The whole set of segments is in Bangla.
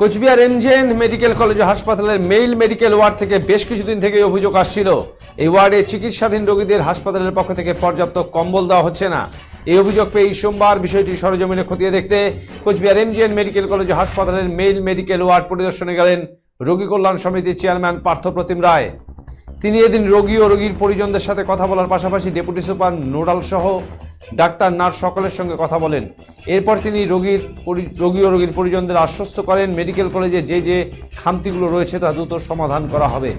কোচবিহার এমজেএন মেডিকেল কলেজ হাসপাতালের মেইল মেডিকেল ওয়ার্ড থেকে বেশ কিছুদিন থেকে অভিযোগ আসছিল। এই ওয়ার্ডে চিকিৎসাধীন রোগীদের হাসপাতালের পক্ষ থেকে পর্যাপ্ত কম্বল দেওয়া হচ্ছে না। এই অভিযোগ পেয়ে সোমবার বিষয়টি সরজমিনে খতিয়ে দেখতে কোচবিহার এমজিএন মেডিকেল কলেজ হাসপাতালের মেইল মেডিকেল ওয়ার্ড পরিদর্শনে গেলেন রোগী কল্যাণ সমিতির চেয়ারম্যান পার্থপ্রতিম রায়। তিনি এদিন রোগী ও রোগীর পরিজনদের সাথে কথা বলার পাশাপাশি ডেপুটি সুপার নোডাল সহ ডাক্তার, নার্স সকলের সঙ্গে কথা বলেন। এরপর তিনি রোগীর রোগী ও রোগীর পরিজনদের আশ্বস্ত করেন, মেডিকেল কলেজে যে যে খামতিগুলো রয়েছে তা দ্রুত সমাধান করা হবে।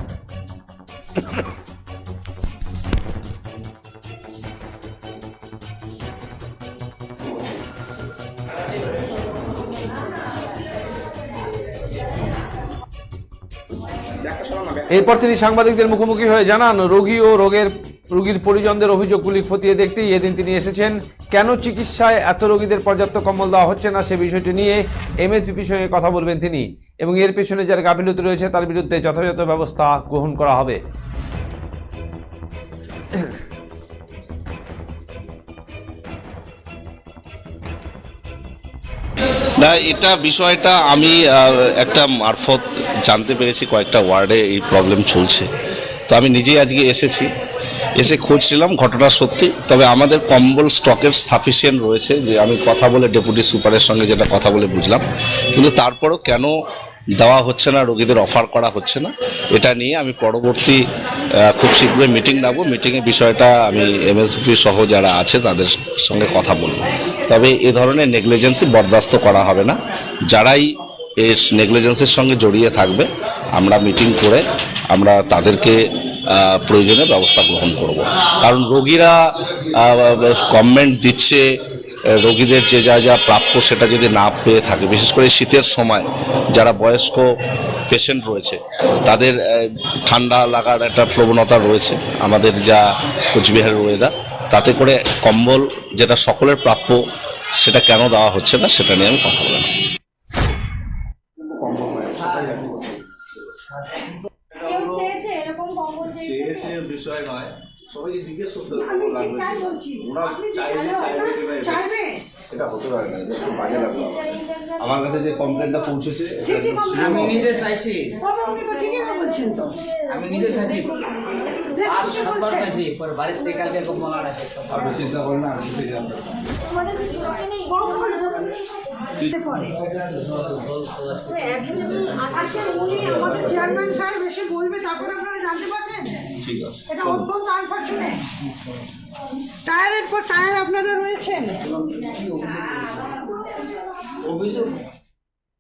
এরপর তিনি সাংবাদিকদের মুখোমুখি হয়ে জানান, রোগী ও রোগের রোগীর পরিজনদের অভিযোগগুলি খতিয়ে দেখতেই এদিন তিনি এসেছেন। কেন চিকিৎসায় এত রোগীদের পর্যাপ্ত কম্বল দেওয়া হচ্ছে না, সে বিষয়টি নিয়ে এমএসবিপির সঙ্গে কথা বলবেন তিনি এবং এর পেছনে যার গাফিলতি রয়েছে তার বিরুদ্ধে যথাযথ ব্যবস্থা গ্রহণ করা হবে। না, এটা বিষয়টা আমি একটা মারফত জানতে পেরেছি, কয়েকটা ওয়ার্ডে এই প্রবলেম চলছে। তো আমি নিজেই আজকে এসেছি। এসে খোঁজ নিলাম ঘটনা সত্যি। তবে আমাদের কম্বল স্টকের সাফিসিয়েন্ট রয়েছে। যে আমি কথা বলে ডেপুটি সুপারের সঙ্গে যেটা কথা বলে বুঝলাম। কিন্তু তারপরও কেন দেওয়া হচ্ছে না, রোগীদের অফার করা হচ্ছে না, এটা নিয়ে আমি পরবর্তী খুব শীঘ্রই মিটিং ডাকবো মিটিংয়ে বিষয়টা আমি এমএসপি সহ যারা আছে তাদের সঙ্গে কথা বলব। তবে এ ধরনের নেগলিজেন্সি বরদাস্ত করা হবে না। যারাই এই নেগলিজেন্সের সঙ্গে জড়িয়ে থাকবে, আমরা মিটিং করে আমরা তাদেরকে প্রয়োজনে ব্যবস্থা গ্রহণ করব। কারণ রোগীরা গভর্নমেন্ট দিচ্ছে রোগীদের যে যা যা প্রাপ্য সেটা যদি না পেয়ে থাকে, বিশেষ করে শীতের সময় যারা বয়স্ক পেশেন্ট রয়েছে, তাদের ঠান্ডা লাগার একটা প্রবণতা রয়েছে আমাদের যা কোচবিহারের ওয়েদার তাতে করে কম্বল যেটা সকলের প্রাপ্য সেটা কেন দেওয়া হচ্ছে না সেটা নিয়ে আমি কথা বললাম কেউ চেয়েছে এরকম কম্বল চেয়েছে বিষয় নয় সবাইকে জিজ্ঞেস করতে হবে কেমন লাগবে ওরা চাইবে চাইবে ওরা কিনা এটা- চাইবে? এটা হতে পারে না একটু বাজে লাগল আমার। আমার কাছে যে কমপ্লেনটা পৌঁছেছে আমি নিজে চাইছি। কবে উনি তো ঠিকই তো বলছেন তো? আমি নিজে চাইছি। আর সাতবার চাইছি পরে বাড়ির থেকে কালকে আসে আপনি চিন্তা করেন না আমি আমাদের উনি আমাদের চেয়ারম্যান সাহেব এসে বলবে তারপরে আপনারা জানতে পারছেন? ঠিক আছে এটা অত্যন্ত আনফর্চুনেট টায়ারের পর টায়ার আপনারা রয়েছেন অভিযোগ